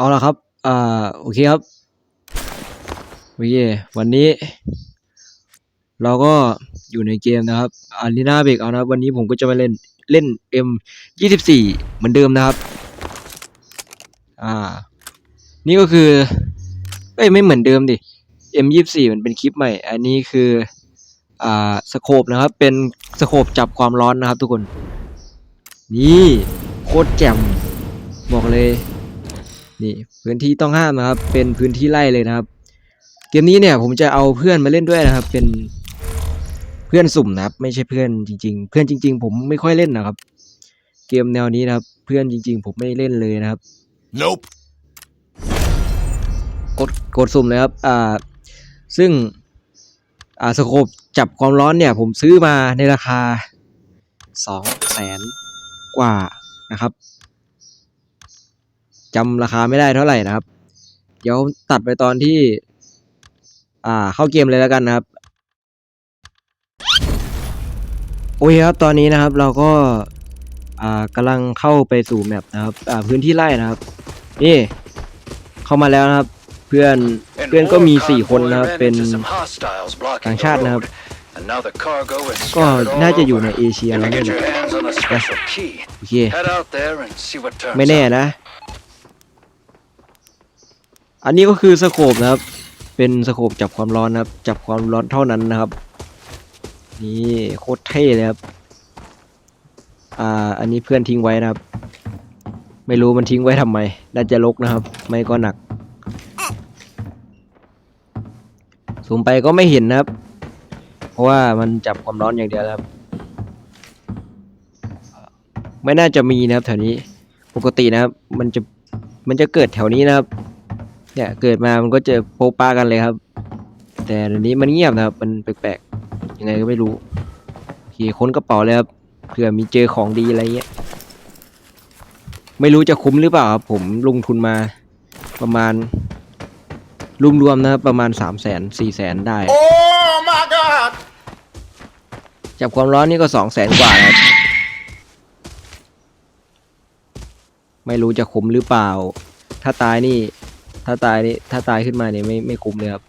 เอาละครับ อ่า โอเคครับ โอเค วันนี้ เราก็อยู่ในเกมนะครับอารีนาเบรกเอานะครับ วันนี้ผมก็จะมาเล่น เล่น M ยี่สิบสี่เหมือนเดิมนะครับ อ่า นี่ก็คือ เอ้ย ไม่เหมือนเดิมดิ M ยี่สิบสี่มันเป็นคลิปใหม่ อันนี้คือ อ่า สโคปนะครับ เป็นสโคปจับความร้อนนะครับทุกคน นี่ โคตรแจ่ม บอกเลย นี่พื้นที่ต้องห้ามนะครับ เป็นพื้นที่ไล่เลยนะครับ เกมนี้เนี่ยผมจะเอาเพื่อนมาเล่นด้วยนะครับ เป็นเพื่อนสุ่มนะครับ ไม่ใช่เพื่อนจริง ๆ เพื่อนจริง ๆ ผมไม่ค่อยเล่นนะครับ เกมแนวนี้นะครับ เพื่อนจริง ๆ ผมไม่เล่นเลยนะครับ Nope. กดกดสุ่มเลยครับ อ่า ซึ่ง อ่าสโคปจับความร้อนเนี่ย ผมซื้อมาในราคาสองแสนกว่านะครับ จำราคาไม่ได้เท่าไหร่นะครับ เดี๋ยวตัดไปตอนที่ อ่า เข้าเกมเลยแล้วกันนะครับ โอเคครับ ตอนนี้นะครับเราก็ อ่ากำลังเข้าไปสู่แมปนะครับ อ่า พื้นที่ไร่นะครับ นี่ เข้ามาแล้วนะครับ เพื่อน เพื่อนก็มีสี่คนนะครับ เป็นต่างชาตินะครับ ก็น่าจะอยู่ในเอเชียแล้วนี่ยนโอเค ไม่แน่นะ อันนี้ก็คือสโคปนะครับ เป็นสโคปจับความร้อนนะครับ จับความร้อนเท่านั้นนะครับ นี่โคตรเท่เลยครับ อ่า อันนี้เพื่อนทิ้งไว้นะครับ ไม่รู้มันทิ้งไว้ทำไม น่าจะลกนะครับ ไม่ก็หนัก สูมไปก็ไม่เห็นนะครับ เพราะว่ามันจับความร้อนอย่างเดียวครับ ไม่น่าจะมีนะครับแถวนี้ ปกตินะครับ มันจะ มันจะเกิดแถวนี้นะครับ เนี่ยเกิดมามันก็เจอโปะปากันเลยครับ แต่เดี๋ยวนี้มันเงียบนะครับ มันแปลกๆยังไงก็ไม่รู้โอเคค้นกระเป๋าเลยครับเผื่อมีเจอของดีอะไรเงี้ยไม่รู้จะคุ้มหรือเปล่าครับผมลงทุนมาประมาณรวมๆนะครับประมาณสามแสนสี่แสนได้ Oh my God. จับความร้อนนี่ก็สองแสนกว่านะครับไม่รู้จะคุ้มหรือเปล่า ถ้าตายนี่ ถ้าตายนี่ถ้าตายขึ้นมาเนี่ยไม่ไม่คุ้มเลยครับ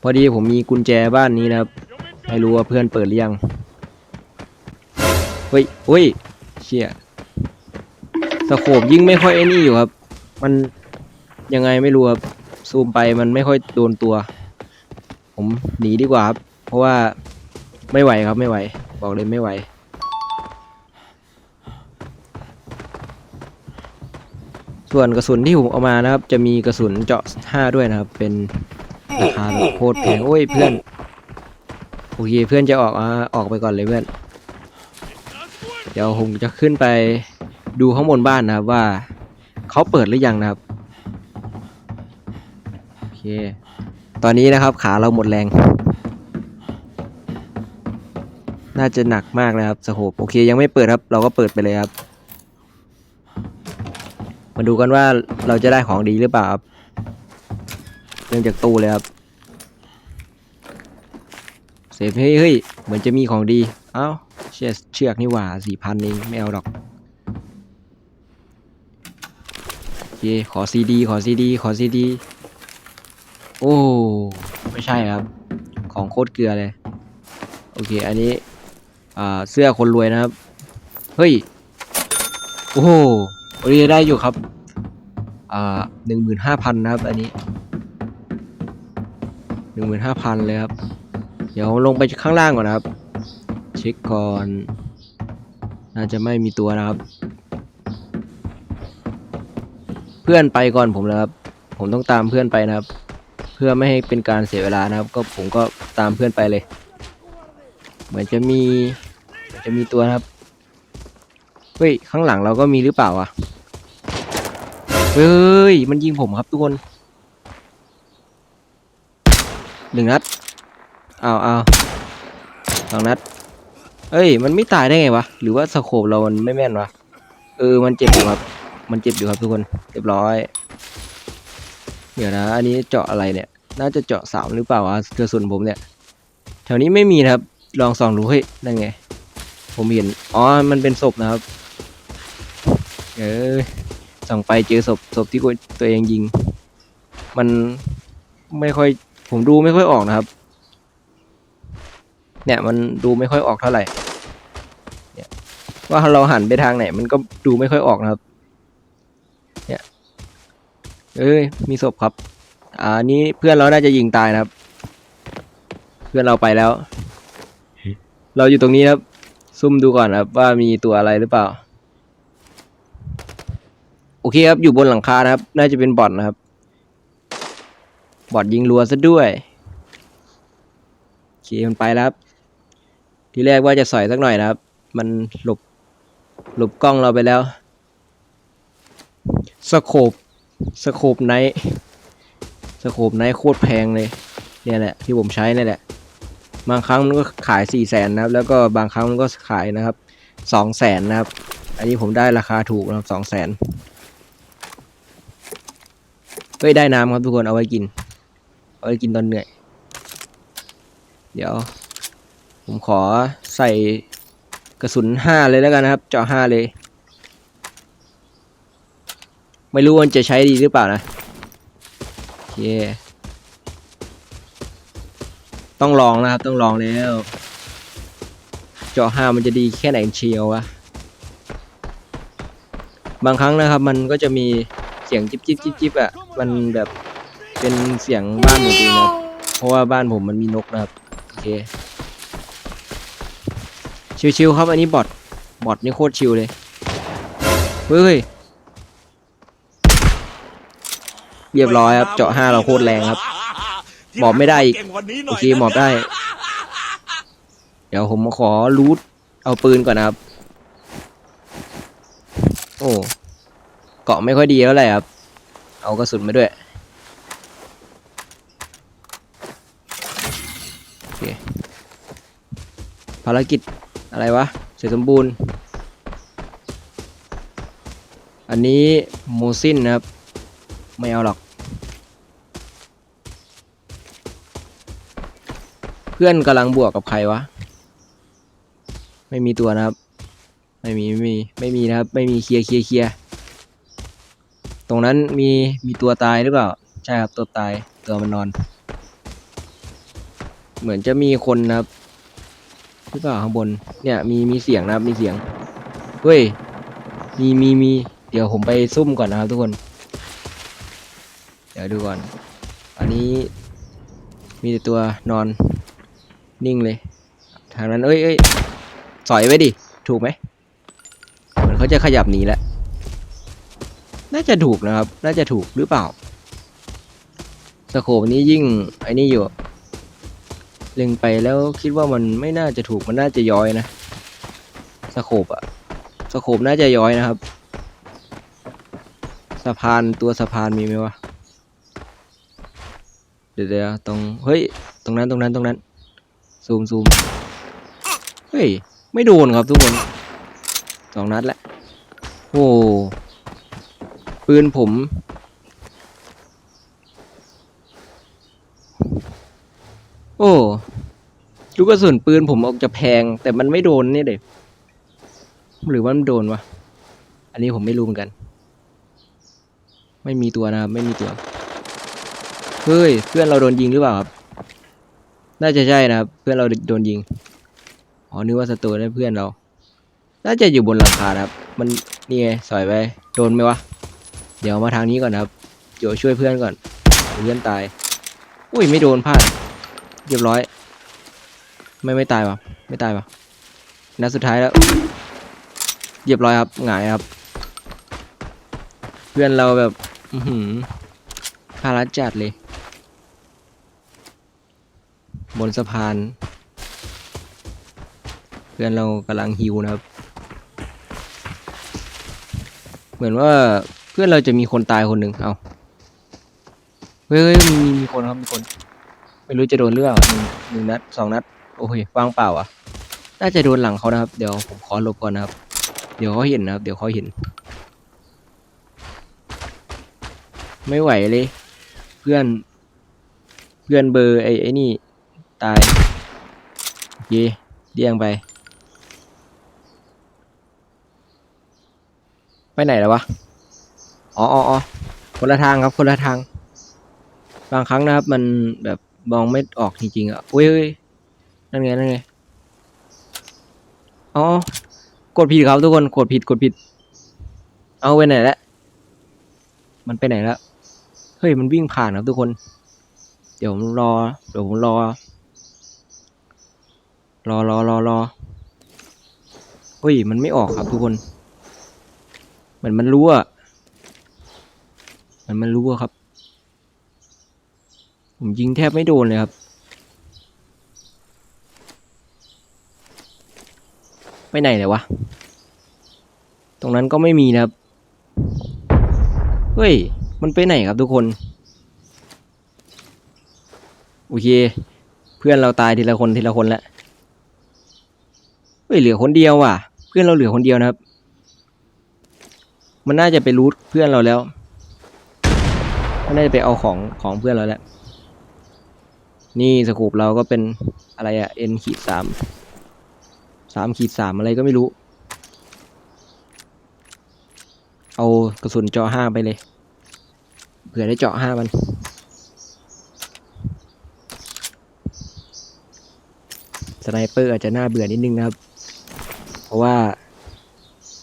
พอดีผมมีกุญแจบ้านนี้นะครับ ไม่รู้ว่าเพื่อนเปิดหรือยัง เฮ้ยเฮ้ย เชี่ยสโคบยิ่งไม่ค่อยไอ้นี่อยู่ครับ มันยังไงไม่รู้ครับ ซูมไปมันไม่ค่อยโดนตัว ผมหนีดีกว่าครับ เพราะว่าไม่ไหวครับไม่ไหว บอกเลยไม่ไหว ส่วนกระสุนที่ผมเอามานะครับ จะมีกระสุนเจาะห้าด้วยนะครับ เป็นราคาแบบโคตรแพงโอ้ยเพื่อนโอเคเพื่อนจะออกอ่าออกไปก่อนเลยเพื่อน เดี๋ยวผมจะขึ้นไปดูข้างบนบ้านนะครับว่าเขาเปิดหรือยังนะครับโอเคตอนนี้นะครับขาเราหมดแรง น่าจะหนักมากเลยครับสโคปโอเคยังไม่เปิดครับ เราก็เปิดไปเลยครับ มาดูกันว่าเราจะได้ของดีหรือเปล่าครับเริ่มจากตู้เลยครับเสพเฮ้ยเฮ้ยเหมือนจะมีของดี เอ้าเชือกเชือกนี่หว่าสี่พันเองไม่เอาดอกโอเคขอซีดี ขอซีดี ขอซีดี โอ้ ไม่ใช่ครับ ของโคตรเกลือเลย โอเค อันนี้ อ่า เสื้อคนรวยนะครับ เฮ้ย โอ้ โหโอ้ยได้อยู่ครับอ่าหนึ่งหมื่นห้าพันนะครับ อันนี้หนึ่งหมื่นห้าพันเลยครับ เดี๋ยวลงไปข้างล่างก่อนนะครับ เช็คก่อน น่าจะไม่มีตัวนะครับ เพื่อนไปก่อนผมแล้วครับ ผมต้องตามเพื่อนไปนะครับ เพื่อไม่ให้เป็นการเสียเวลานะครับ ก็ผมก็ตามเพื่อนไปเลย เหมือนจะมีเหมือนจะมีตัวนะครับ เฮ้ย ข้างหลังเราก็มีหรือเปล่าอะ เฮ้ย มันยิงผมครับทุกคนหนึ่งนัดอ้าวอ้าวสองนัดเอ้ย มันไม่ตายได้ไงวะ หรือว่าสโคปเรามันไม่แม่นวะ เออ มันเจ็บอยู่ครับ มันเจ็บอยู่ครับทุกคน เรียบร้อย เดี๋ยวนะ อันนี้เจาะอะไรเนี่ย น่าจะเจาะสามหรือเปล่าวะกระสุนผมเนี่ย แถวนี้ไม่มีนะครับ ลองส่องดูเฮ้ยนั่นไง ผมเห็น อ๋อ มันเป็นศพนะครับ เออ ส่องไปเจอศพศพที่ตัวเองยิง มันไม่ค่อยผมดูไม่ค่อยออกนะครับ เนี่ยมันดูไม่ค่อยออกเท่าไหร่เนี่ยว่าเราหันไปทางไหน มันก็ดูไม่ค่อยออกนะครับ เนี่ยเอ้ยมีศพครับ อ่านี้เพื่อนเราน่าจะยิงตายนะครับ เพื่อนเราไปแล้ว เราอยู่ตรงนี้ครับ ซุ่มดูก่อนนะครับว่ามีตัวอะไรหรือเปล่า โอเคครับ อยู่บนหลังคานะครับ น่าจะเป็นบอทนะครับ บอทยิงรัวซะด้วยโอเคมันไปแล้วครับ ทีแรกว่าจะสอยสักหน่อยนะครับ มันหลบ หลบกล้องเราไปแล้ว สโคปสโคปไนท์สโคปไนท์โคตรแพงเลย เนี่ยแหละที่ผมใช้นี่แหละ บางครั้งมันก็ขายสี่แสนนะครับ แล้วก็บางครั้งมันก็ขายนะครับสองแสนนะครับ อันนี้ผมได้ราคาถูกนะครับสองแสน เฮ้ยได้น้ำครับทุกคนเอาไว้กิน เอาไว้กินตอนเหนื่อย เดี๋ยว ผมขอใส่กระสุนห้าเลยแล้วกันนะครับ เจาะห้าเลย ไม่รู้ว่ามันจะใช้ดีหรือเปล่านะโอเคต้องลองนะครับ ต้องลองแล้ว เจาะห้ามันจะดีแค่ไหนเชียววะบางครั้งนะครับ มันก็จะมีเสียงจิ๊บจิ๊บจิ๊บจิ๊บอะ มันแบบเป็นเสียงบ้านผมเองนะครับเพราะว่าบ้านผมมันมีนกนะครับโอเคชิวๆครับอันนี้บอทบอทนี่โคตรชิวเลยเฮ้ยเรียบร้อยครับเจาะห้าเราโคตรแรงครับหมอบไม่ได้อีกโอเคหมอบได้ เดี๋ยวผมขอรูทเอาปืนก่อนนะครับ โอ้เกาะไม่ค่อยดีแล้วแหละครับ เอากระสุนมาด้วยโอเคภารกิจอะไรวะ เสร็จสมบูรณ์ อันนี้โมซินนะครับ ไม่เอาหรอก เพื่อนกำลังบวกกับใครวะ ไม่มีตัวนะครับ ไม่มี ไม่มี ไม่มีนะครับ ไม่มีเคลียร์เคลียร์เคลียร์ ตรงนั้นมีมีตัวตายหรือเปล่า ใช่ครับตัวตายตัวมันนอน เหมือนจะมีคนนะครับหรือเปล่าข้างบน เนี่ยมีมีเสียงนะครับมีเสียงเฮ้ยมีมีมีเดี๋ยวผมไปซุ่มก่อนนะครับทุกคน เดี๋ยวดูก่อน อันนี้มีแต่ตัวนอนนิ่งเลย ทางนั้นเอ้ยเอ้ยสอยไว้ดิ ถูกไหม เหมือนเขาจะขยับหนีแล้ว น่าจะถูกนะครับ น่าจะถูกหรือเปล่า สโคปนี้ยิ่งไอ้นี่อยู่ เล็งไปแล้วคิดว่ามันไม่น่าจะถูกมันน่าจะย้อยนะ สโคปอะสโคปน่าจะย้อยนะครับ สะพานตัวสะพานมีไหมวะ เดี๋ยวเดี๋ยวตรง เฮ้ย ตรงนั้นตรงนั้นตรงนั้น ซูมซูมเฮ้ย ไม่โดนครับทุกคน สองนัดแหละ โอ้ ปืนผม โอ้ลูกกระสุนปืนผมออกจะแพง แต่มันไม่โดนนี่เด็หรือว่ามันโดนวะ อันนี้ผมไม่รู้เหมือนกัน ไม่มีตัวนะครับ ไม่มีตัว เฮ้ย เพื่อนเราโดนยิงหรือเปล่าครับ น่าจะใช่นะครับ เพื่อนเราโดนยิง อ๋อ นึกว่าศัตรูนั่นเพื่อนเรา น่าจะอยู่บนหลังคาครับ มันนี่ไงสอยไป โดนไหมวะ เดี๋ยวมาทางนี้ก่อนนะครับ เดี๋ยวช่วยเพื่อนก่อน เพื่อนตาย อุ้ยไม่โดนพลาด เรียบร้อย ไม่ไม่ตายวะไม่ตายวะนัดสุดท้ายแล้ว เรียบร้อยครับ หงายครับ เพื่อนเราแบบ อือหือพารัจัดเลย บนสะพาน เพื่อนเรากำลังฮิวนะครับ เหมือนว่า เพื่อนเราจะมีคนตายคนหนึ่งเอาเฮ้ยมีมีคนครับมีคน ไม่รู้จะโดนหรือเปล่าหนึ่งหนึ่งนัดสองนัดโอ้ยวางเปล่าอะ น่าจะโดนหลังเขานะครับ เดี๋ยวผมขอหลบก่อนนะครับ เดี๋ยวเขาเห็นนะครับ เดี๋ยวเขาเห็น ไม่ไหวเลย เพื่อน เพื่อนเบอร์ไอ้ไอ้นี่ ตายโอเคเดี่ยงไป ไปไหนแล้ววะ อ๋ออ๋อคนละทางครับ คนละทาง บางครั้งนะครับ มันแบบมองไม่ออกจริงๆอะอุ้ยนั่นไงนั่นไงอ๋อกดผิดครับทุกคนกดผิดกดผิด เอาไปไหนแล้วมันไปไหนแล้วเฮ้ยมันวิ่งผ่านครับทุกคน เดี๋ยวผมรอ เดี๋ยวผมรอ รอรอรอรอเฮ้ยมันไม่ออกครับทุกคน เหมือนมันรู้อะ มือนมันรู้อะครับ ผมยิงแทบไม่โดนเลยครับ ไปไหนเลยวะ ตรงนั้นก็ไม่มีนะครับ เฮ้ย มันไปไหนครับทุกคน โอเค เพื่อนเราตายทีละคนทีละคนแล้ว เฮ้ย เหลือคนเดียวว่ะ เพื่อนเราเหลือคนเดียวนะครับ มันน่าจะไปรูทเพื่อนเราแล้ว นน่าจะไปเอาของของเพื่อนเราแหล้วนี่สกูปเราก็เป็นอะไรอะ N ขีดสามสามขีดสามอะไรก็ไม่รู้ เอากระสุนเจาห้าไปเลยเผื่อได้เจาะห้ามัน สไนเปอร์อาจจะน่าเบื่อนิดนึงนะครับ เพราะว่า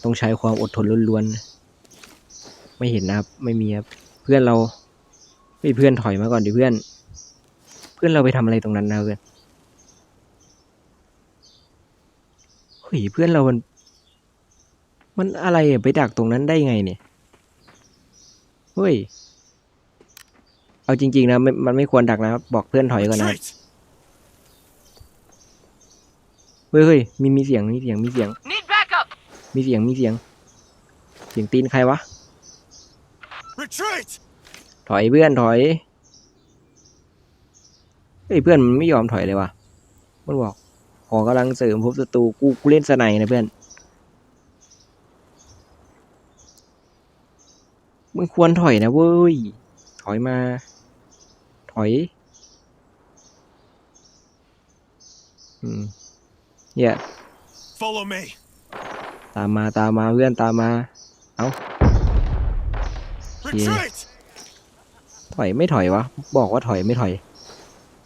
ต้องใช้ความอดทนล้วนๆ ไม่เห็นนะครับ ไม่มีครับ เพื่อนเรา ม่เพื่อนถอยมาก่อนดิเพื่อน เพื่อนเราไปทำอะไรตรงนั้นนะเพื่อนเฮ้ยเพื่อนเรามัน มันอะไรอะไปดักตรงนั้นได้ไงเนี่ยเฮ้ยเอาจริง ๆ นะไม่มันไม่ควรดักนะครับ บอกเพื่อนถอยก่อนนะครับ Retreat! เฮ้ยเฮ้ยมีมีเสียงมีเสียงมีเสียง Need backup! มีเสียงมีเสียง เสียงตีนใครวะ Retreat! ถอยเพื่อนถอยเฮ้ยเพื่อนมันไม่ยอมถอยเลยวะมันบอกขอกำลังเสริมพบศัตรูกูกูเล่นสไนนะเพื่อนมึงควรถอยนะเว้ย ถอยมา ถอย อืมเนี่ย Follow me. ตามมาตามมาเพื่อนตามมา Retreat! ถอยไม่ถอยวะ บอกว่าถอยไม่ถอย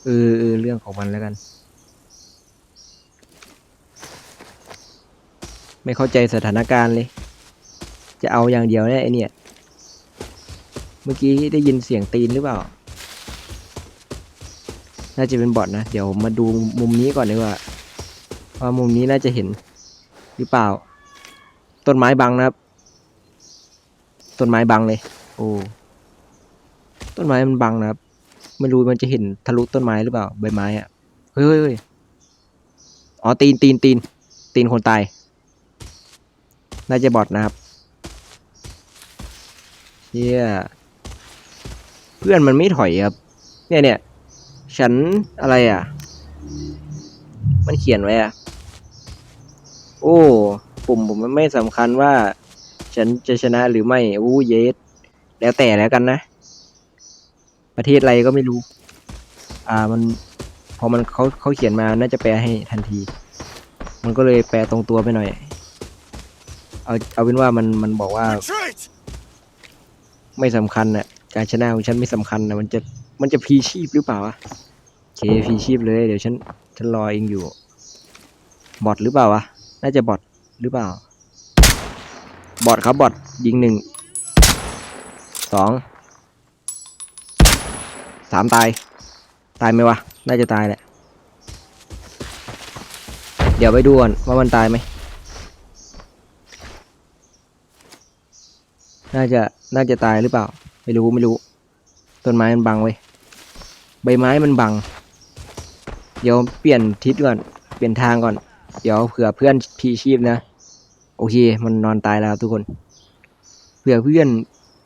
เออเออเรื่องของมันแล้วกัน ไม่เข้าใจสถานการณ์เลย จะเอาอย่างเดียวเนี่ยไอเนี่ย เมื่อกี้ได้ยินเสียงตีนหรือเปล่า น่าจะเป็นบอทนะ เดี๋ยวมาดูมุมนี้ก่อนดีกว่าว่ามุมนี้น่าจะเห็นหรือเปล่า ต้นไม้บังนะครับ ต้นไม้บังเลย โอ้ ต้นไม้มันบังนะครับ ไม่รู้มันจะเห็นทะลุต้นไม้หรือเปล่า ใบไม้อะเฮ้ยเฮ้ยอ๋อตีนตีนตีนตีนคนตาย น่าจะบอดนะครับเชี่ยเพื่อนมันไม่ถอยครับ เนี่ยเนี่ยฉันอะไรอะ มันเขียนไว้อะ โอ้ ปุ่มผมมันไม่สำคัญว่า ฉันจะชนะหรือไม่ อู้เยสแล้วแต่แล้วกันนะ ประเทศอะไรก็ไม่รู้ อ่ามันพอมันเขาเขาเขียนมาน่าจะแปลให้ทันที มันก็เลยแปลตรงตัวไปหน่อย เอาเอาเป็นว่ามันมันบอกว่า Retreat! ไม่สำคัญน่ะการชนะของฉันไม่สำคัญนะมันจะมันจะพลีชีพหรือเปล่าวะโอเคพลีชีพเลยเดี๋ยวฉันฉันรอเองอยู่ บอทหรือเปล่าวะน่าจะบอทหรือเปล่า บอทครับบอทยิงหนึ่งสอง สามตาย ตายไหมวะ น่าจะตายแหละ เดี๋ยวไปดูก่อนว่ามันตายไหม น่าจะ น่าจะตายหรือเปล่า ไม่รู้ ไม่รู้ ต้นไม้มันบังไว้ยใบไม้มันบัง เดี๋ยวเปลี่ยนทิศก่อน เปลี่ยนทางก่อน เดี๋ยวเผื่อเพื่อนพีชีพนะ โอเค มันนอนตายแล้วทุกคน เผื่อเพื่อน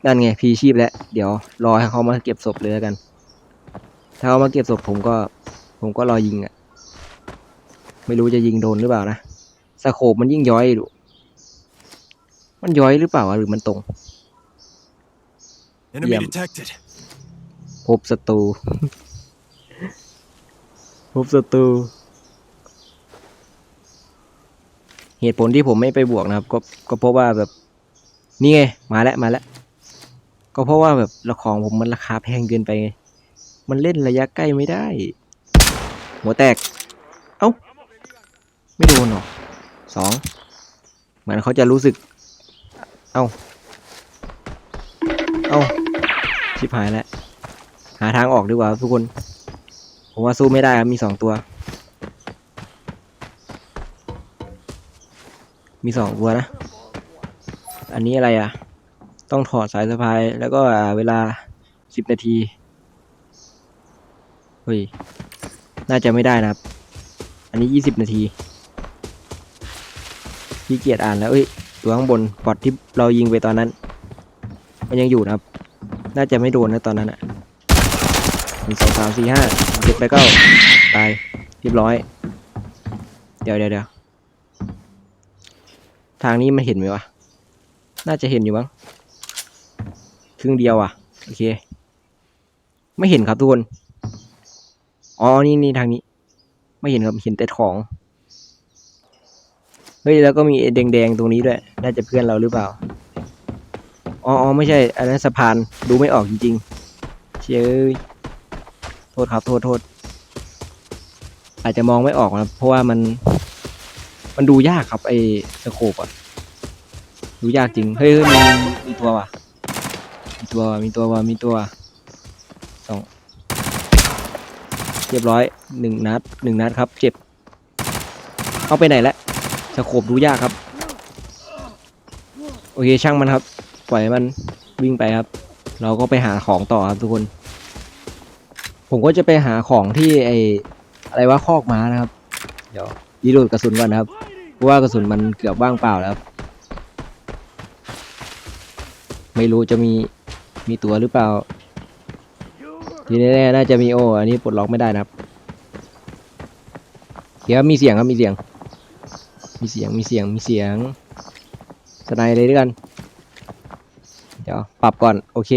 นั่นไงพีชีพแล้ว เดี๋ยวรอให้เขามาเก็บศพเลยกัน ถ้าเขามาเก็บศพผมก็ ผมก็รอยิงอะ่ะ ไม่รู้จะยิงโดนหรือเปล่านะสโคปมันยิ่งย้อยดูมันย้อยหรือเปล่าวะหรือมันตรง Enemy Yeah. detected. พบศัตรูพบศัตรูเหตุผลที่ผมไม่ไปบวกนะครับ ก็ก็เพราะว่าแบบนี่ไงมาแล้วมาแล้วก็เพราะว่าแบบละของผมมันราคาแพงเกินไปไง มันเล่นระยะใกล้ไม่ได้ หัวแตก เอ้า ไม่โดนหรอสองเหมือนเขาจะรู้สึก เอ้า เอ้า ชิบหายแล้ว หาทางออกดีกว่าทุกคน ผมว่าสู้ไม่ได้ครับ มีสองตัว มีสองตัวนะ อันนี้อะไรอะ ต้องถอดสายสะพาย แล้วก็เวลาสิบนาที เฮ้ย น่าจะไม่ได้นะครับ อันนี้ยี่สิบนาทีพี่เกียจอ่านแล้วเอ้ยตัวข้างบนปอดที่เรายิงไปตอนนั้น มันยังอยู่นะครับ น่าจะไม่โดนนะตอนนั้นอะหนึ่งสองสามสี่ห้าเจ็ดไปเก้าตายเรียบร้อย เดี๋ยวเดี๋ยวเดี๋ยวทางนี้มันเห็นไหมวะ น่าจะเห็นอยู่มั้งครึ่งเดียวอะ โอเค ไม่เห็นครับทุกคน อ๋อ นี่นี่ทางนี้ ไม่เห็นครับ เห็นแต่ของ เฮ้ย แล้วก็มีแดงๆตรงนี้ด้วย น่าจะเพื่อนเราหรือเปล่า อ๋ออ๋อไม่ใช่ อันนั้นสะพาน ดูไม่ออกจริงๆ เชยเอ้ยโทษครับโทษโทษ อาจจะมองไม่ออกนะ เพราะว่ามัน มันดูยากครับ ไอ้สโคปอะดูยากจริง เฮ้ยมีมีตัวว่ะ มีตัวว่ะมีตัวว่ะ มีตัวว่ะสอง เรียบร้อยหนึ่งนัดหนึ่งนัดครับ เจ็บเข้าไปไหนแล้วสโคบดูยากครับ โอเคช่างมันครับ ปล่อยให้มันวิ่งไปครับ เราก็ไปหาของต่อครับทุกคน ผมก็จะไปหาของที่ไออะไรว่าคอกม้านะครับ เดี๋ยวรีโหลดกระสุนก่อนนะครับเพราะว่ากระสุนมันเกือบว่างเปล่าแล้วครับไม่รู้จะมีมีตัวหรือเปล่า ทีแน่ๆน่าจะมีโออันนี้ปลดล็อกไม่ได้นะครับเดี๋ยวมีเสียงครับมีเสียง มีเสียงมีเสียงมีเสียงสไนด์เลยด้วยกัน เดี๋ยวปรับก่อนโอเค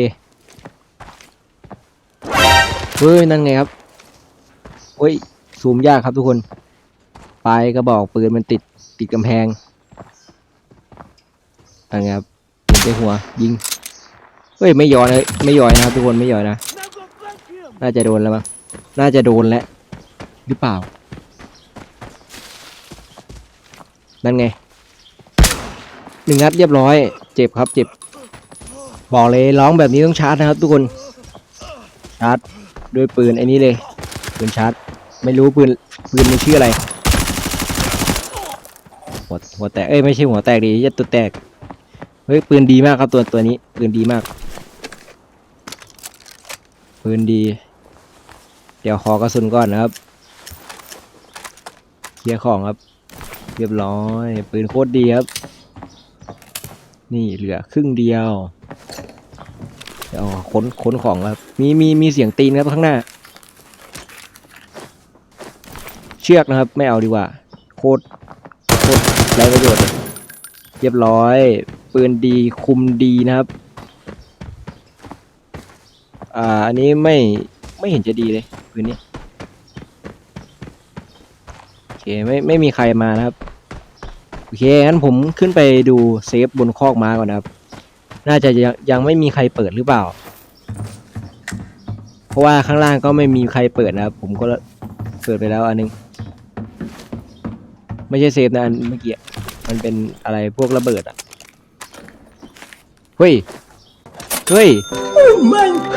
เฮ้ยนั่นไงครับโอ้ยซูมยากครับทุกคนปลายกระบอกปืนมันติดติดกำแพงนั่นไงครับยิงไปหัวยิงเฮ้ยไม่ย้อนเลยไม่ย้อยนะครับทุกคนไม่ย้อยนะ น่าจะโดนแล้วมั้งน่าจะโดนแล้ว หรือเปล่า นั่นไงหนึ่งนัดเรียบร้อย เจ็บครับ เจ็บ บอกเลยร้องแบบนี้ต้องชาร์จนะครับ ทุกคน ชาร์จด้วยปืนไอ้นี้เลย ปืนชาร์จ ไม่รู้ปืน ปืนมันชื่ออะไร หัวหัวแตก เอ้ยไม่ใช่หัวแตกดิยัดตัวแตก เฮ้ยปืนดีมากครับตัวตัวนี้ ปืนดีมาก ปืนดี เดี๋ยวขอกระสุนก่อนนะครับ เคลียร์ของครับ เรียบร้อยปืนโคตรดีครับ นี่เหลือครึ่งเดียว เดี๋ยวค้นค้นของครับ มีมีมีเสียงตีนครับข้างหน้า เชือกนะครับ ไม่เอาดีกว่า โคตรโคตรไรประโยชน์เยเรียบร้อย ปืนดีคุมดีนะครับ อ่าอันนี้ไม่ ไม่เห็นจะดีเลยปืนนี้โอเคไม่ไม่มีใครมานะครับโอเคงั้นผมขึ้นไปดูเซฟบนคอกม้าก่อนนะครับ น่าจะยังยังไม่มีใครเปิดหรือเปล่า เพราะว่าข้างล่างก็ไม่มีใครเปิดนะครับ ผมก็เปิดไปแล้วอันนึง ไม่ใช่เซฟนะอันเมื่อกี้มันเป็นอะไรพวกระเบิดอะเฮ้ยเฮ้ย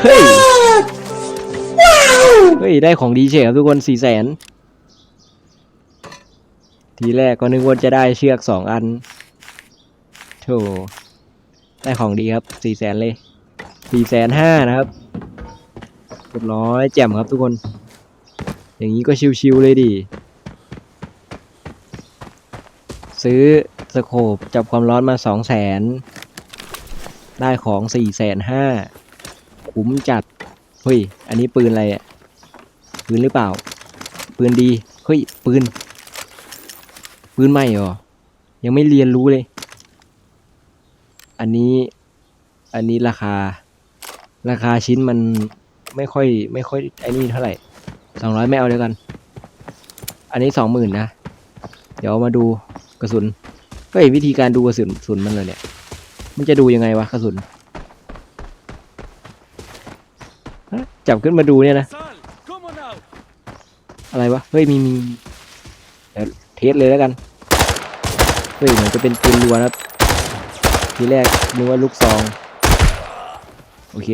เฮ้ย เฮ้ย ได้ของดีเฉยครับทุกคนสี่แสนทีแรกก็นึกว่าจะได้เชือกสองอันโธ่ได้ของดีครับสี่แสนเลยสี่แสนห้านะครับเรียบร้อยแจ่มครับทุกคน อย่างนี้ก็ชิวๆเลยดิซื้อสโคปจับความร้อนมาสองแสนได้ของสี่แสนห้าคุ้มจัดเฮ้ย อันนี้ปืนอะไรอะ ปืนหรือเปล่า ปืนดี เฮ้ย ปืน ปืนใหม่เหรอ ยังไม่เรียนรู้เลย อันนี้ อันนี้ราคา ราคาชิ้นมันไม่ค่อย ไม่ค่อยไอ้นี่เท่าไหร่สองร้อยไม่เอาเดียวกัน อันนี้สองหมื่นนะ เดี๋ยวมาดูกระสุน ก็เฮ้ยวิธีการดูกระสุนสุนมันเลยเนี่ย มันจะดูยังไงวะกระสุน จับขึ้นมาดูเนี่ยนะ อะไรวะ เฮ้ยมีมีเดี๋ยวเทสเลยแล้วกัน เฮ้ยเหมือนจะเป็นปืนรัวนะครับทีแรกนึกว่าลูกซอง โอเค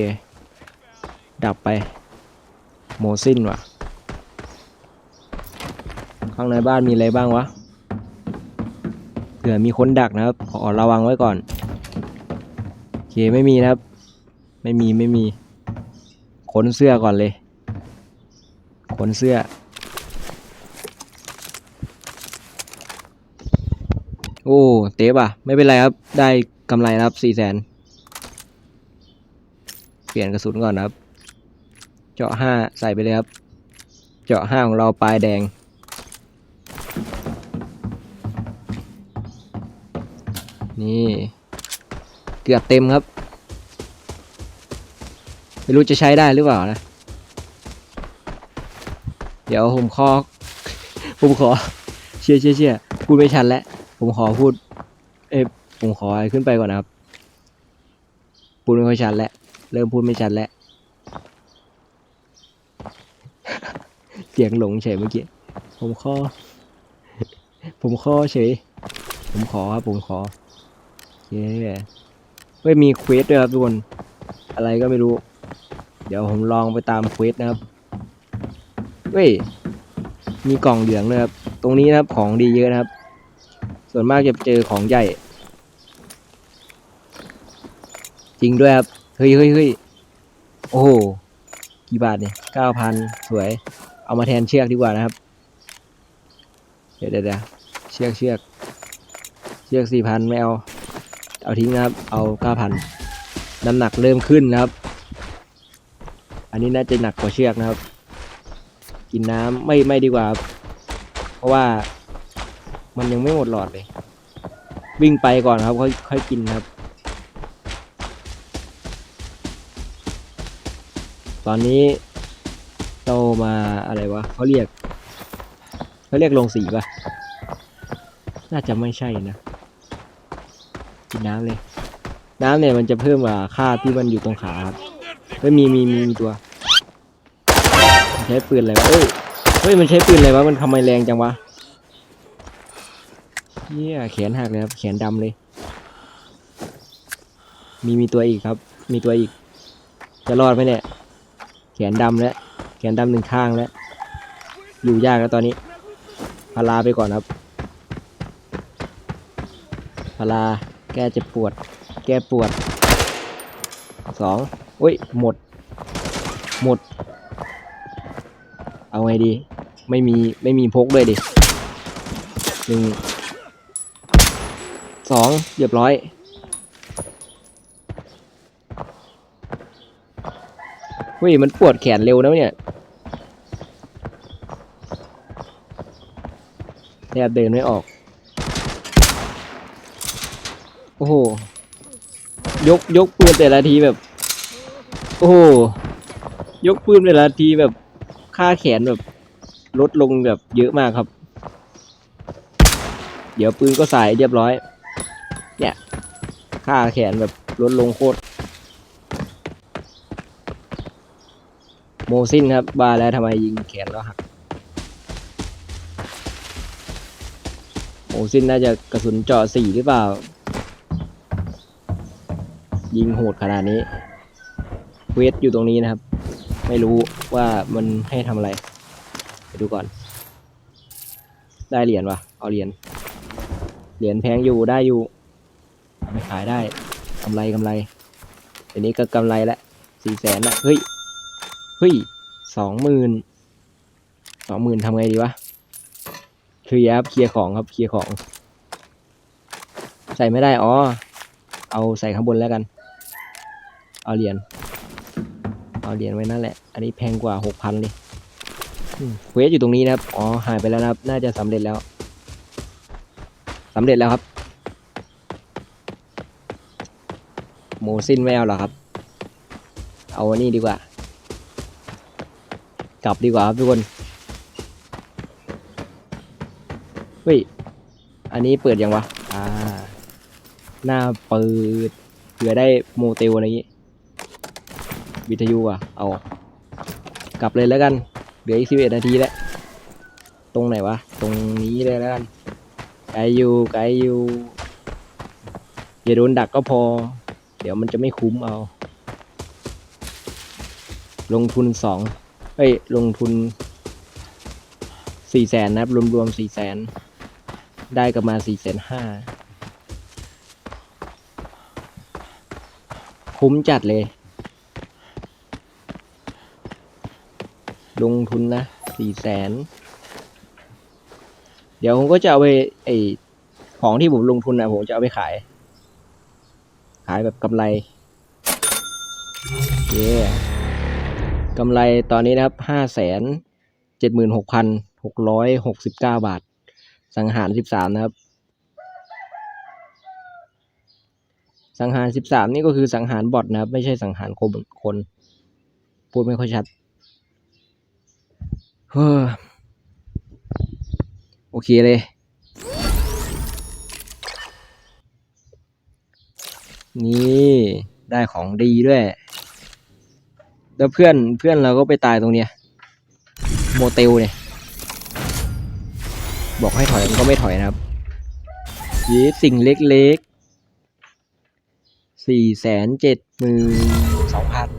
ดับไป โมซินว่ะ ข้างในบ้านมีอะไรบ้างวะเผื่อมีคนดักนะครับ ขอระวังไว้ก่อน โอเคไม่มีนะครับ ไม่มีไม่มีขนเสื้อก่อนเลยขนเสื้อ อ้เตะป่ะ ไม่เป็นไรครับ ได้กำไรครับสี่แสนเปลี่ยนกระสุนก่อนครับ เจาะห้าใส่ไปเลยครับ เจาะห้าของเราปลายแดง นี่ เกือบเต็มครับ ไม่รู้จะใช้ได้หรือเปล่านะ เดี๋ยวผมขอผมขอ เชื่อเชื่อเชื่อพูดไม่ชันแล้ว ผมขอพูด เอ้ยผมขอขึ้นไปก่อนนะครับ พูดไม่ค่อยชัดแล้ว เริ่มพูดไม่ชัดแล้ว เสียงหลงเฉยเมื่อกี้ ผมขอผมขอเฉย ผมขอครับผมขอโอเคเฮ้ยมีเควสด้วยครับทุกคน อะไรก็ไม่รู้ เดี๋ยวผมลองไปตามเควสนะครับ เฮ้ย มีกล่องเหลืองด้วยครับ ตรงนี้นะครับของดีเยอะนะครับ ส่วนมากจะเจอของใหญ่ จริงด้วยครับ เฮ้ยเฮ้ยเฮ้ยโอ้โห กี่บาทเนี่ยเก้าพันสวย เอามาแทนเชือกดีกว่านะครับ เดี๋ยวเดี๋ยวเชือกเชือก เชือกสี่พันไม่เอา เอาทิ้งนะครับ เอาเก้าพันน้ำหนักเริ่มขึ้นนะครับ อันนี้น่าจะหนักกว่าเชือกนะครับ กินน้ำไม่ไม่ดีกว่า เพราะว่า มันยังไม่หมดหลอดเลย วิ่งไปก่อนครับค่อยค่อยกินครับ ตอนนี้เรามาอะไรวะเขาเรียกเขาเรียกลงสีปะน่าจะไม่ใช่นะกินน้ำเลย น้ำเนี่ยมันจะเพิ่มว่าค่าที่มันอยู่ตรงขาครับเฮ้ยมีมีมีมีตัวมันใช้ปืนอะไรวะเอ้ยเฮ้ยมันใช้ปืนอะไรวะมันทำไมแรงจังวะ เฮียแขนหักเลยครับ แขนดำเลย มีมีตัวอีกครับ มีตัวอีก จะรอดไหมเนี่ย แขนดำแล้ว แขนดำหนึ่งข้างแล้ว อยู่ยากแล้วตอนนี้พาราไปก่อนครับพาราแก้เจ็บปวด แก้ปวดสองอุ้ย หมด หมด เอาไงดี ไม่มี ไม่มีพกด้วยดิหนึ่ง สองเรียบร้อย เฮ้ย มันปวดแขนเร็วนะเนี่ยแทบเดินไม่ออก โอ้โห ยกยกปืนแต่ละทีแบบ โอ้โห ยกปืนแต่ละทีแบบ ค่าแขนแบบ ลดลงแบบเยอะมากครับ เดี๋ยวปืนก็สายเรียบร้อยเนี่ย ค่าแขนแบบลดลงโคตร โมซินครับ บาแล้วทำไมยิงแขนแล้วหัก โมซินน่าจะกระสุนเจาะสี่หรือเปล่า ยิงโหดขนาดนี้ เวทอยู่ตรงนี้นะครับ ไม่รู้ว่ามันให้ทำอะไร ไปดูก่อน ได้เหรียญวะเอาเหรียญ เหรียญแพงอยู่ได้อยู่ ไม่ขายได้กำไรกำไรทีนี้ก็กำไรละสี่แสนละเฮ้ยเฮ้ยสองหมื่นสองหมื่นทำไงดีวะเคลียร์ครับเคลียร์ของครับเคลียร์ของ ใส่ไม่ได้อ๋อเอาใส่ข้างบนแล้วกัน เอาเหรียญเอาเหรียญไว้นั่นแหละ อันนี้แพงกว่าหกพันเลยเควสอยู่ตรงนี้นะครับ อ๋อ หายไปแล้วนะครับ น่าจะสำเร็จแล้วสำเร็จแล้วครับ โมซินไม่เอาหรอครับ เอาอันนี้ดีกว่า กลับดีกว่าครับทุกคนเฮ้ยอันนี้เปิดยังวะ อ่า หน้าเปิดผื่อได้โมเตลอะไรอย่างงี้ วิทยุอะ เอา กลับเลยแล้วกัน เหลืออีกสิบเอ็ดนาทีแล้ว ตรงไหนวะ ตรงนี้เลยแล้วกัน ไกลอยู่ ไกลอยู่ อย่าโดนดักก็พอ เดี๋ยวมันจะไม่คุ้มเอา ลงทุนสองเอ้ย ลงทุนสี่แสนนะครับ รวมๆสี่แสนได้กลับมาสี่แสนห้าคุ้มจัดเลย ลงทุนนะสี่แสนเดี๋ยวผมก็จะเอาไปไอของที่ผมลงทุนนะผมจะเอาไปขาย ขายแบบกำไรเย้กำไรตอนนี้นะครับห้าแสนเจ็ดหมื่นหกพันหกร้อยหกสิบเก้าบาท สังหารสิบสามนะครับ สังหารสิบสามนี่ก็คือสังหารบอทนะครับ ไม่ใช่สังหารคนคน พูดไม่ค่อยชัดเฮ้อโอเคเลย นี่ได้ของดีด้วย แล้วเพื่อนเพื่อนเราก็ไปตายตรงเนี้ยโมเตลเนี่ย บอกให้ถอยมันก็ไม่ถอยนะครับยีสิ่งเล็กๆสี่แสนเจ็ดหมื่นสองพัน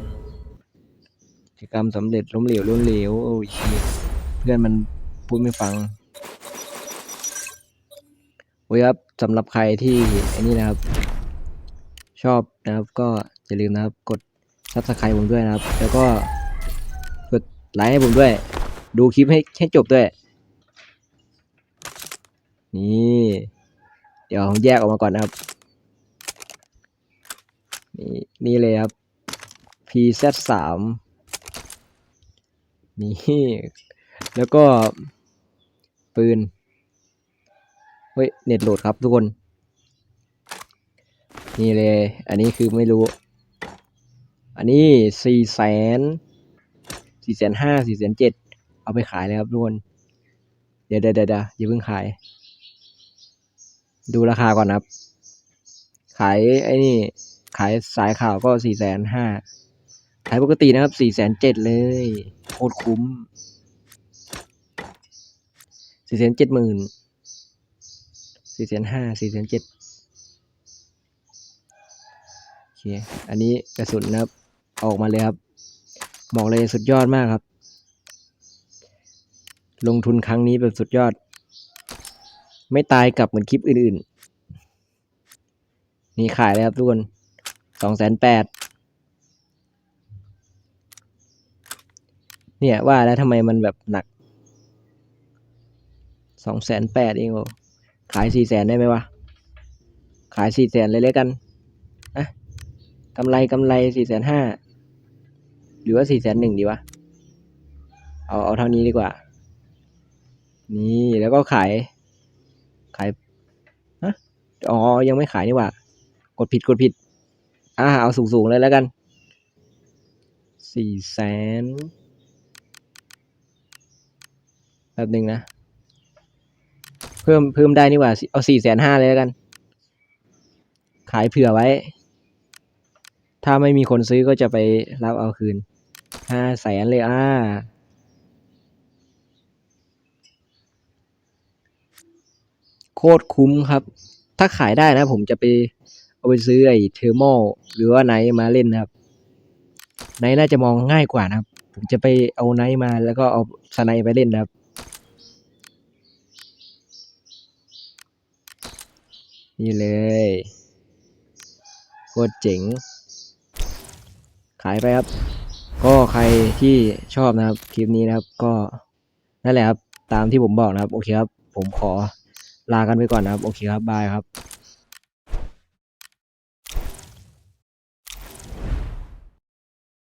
กิจกรรมสำเร็จล้มเหลวล้มเหลวโอ้ยเชี่ยเพื่อนมันพูดไม่ฟังโอ้ยครับสำหรับใครที่อันนี้นะครับ ชอบนะครับก็อย่าลืมนะครับกด subscribe ผมด้วยนะครับ แล้วก็กดไลค์ให้ผมด้วย ดูคลิปให้ให้จบด้วย นี่ เดี๋ยวผมแยกออกมาก่อนนะครับ นี่นี่เลยครับ PZ สามนี่แล้วก็ปืน เฮ้ย เน็ตโหลดครับทุกคน นี่เลย อันนี้คือไม่รู้ อันนี้สี่แสนสี่แสนห้าสี่แสนเจ็ดเอาไปขายเลยครับทุกคนเดี๋ยวเดี๋ยวเดี๋ยวอย่าเพิ่งขาย ดูราคาก่อนนะครับ ขายไอ้นี่ขายสายข่าวก็สี่แสนห้าขายปกตินะครับสี่แสนเจ็ดเลยโคตรคุ้มสี่แสนเจ็ดหมื่นสี่แสนห้าสี่แสนเจ็ด อเคอันนี้กระสุนนะครับ ออกมาเลยครับบอกเลยสุดยอดมากครับ ลงทุนครั้งนี้แบบสุดยอด ไม่ตายกลับเหมือนคลิปอื่นๆ นี่ขายเลยครับทุกคนสองแสนแปดเนี่ยว่าแล้วทำไมมันแบบหนักสองแสนแปดเองโอขายสี่แสนได้ไหมวะ ขายสี่แสนเลยเลยกัน กำไรกำไรสี่แสนห้าหรือว่าสี่แสนหนึ่งดีวะ เอาเอาเท่านี้ดีกว่า นี่แล้วก็ขาย ขายฮะอ๋อ ยังไม่ขายนี่ว่ากดผิดกดผิด อ่า เอาสูงๆเลยแล้วกันสี่แสนแป๊บหนึ่งนะ เพิ่มเพิ่มได้นี่ว่า เอาสี่แสนห้าเลยแล้วกัน ขายเผื่อไว้ ถ้าไม่มีคนซื้อก็จะไปรับเอาคืนห้าแสนเลยอ่าโคตรคุ้มครับ ถ้าขายได้นะ ผมจะไปเอาไปซื้อไอ้เทอร์โมหรือว่าไนมาเล่นนะครับไนน่าจะมองง่ายกว่านะครับ ผมจะไปเอาไนมาแล้วก็เอาสไนไปเล่นนะครับ นี่เลยโคตรเจ๋ง ขายไปครับ ก็ใครที่ชอบนะครับคลิปนี้นะครับ ก็นั่นแหละครับ ตามที่ผมบอกนะครับ โอเคครับ ผมขอลากันไปก่อนนะครับ โอเคครับ บายครับ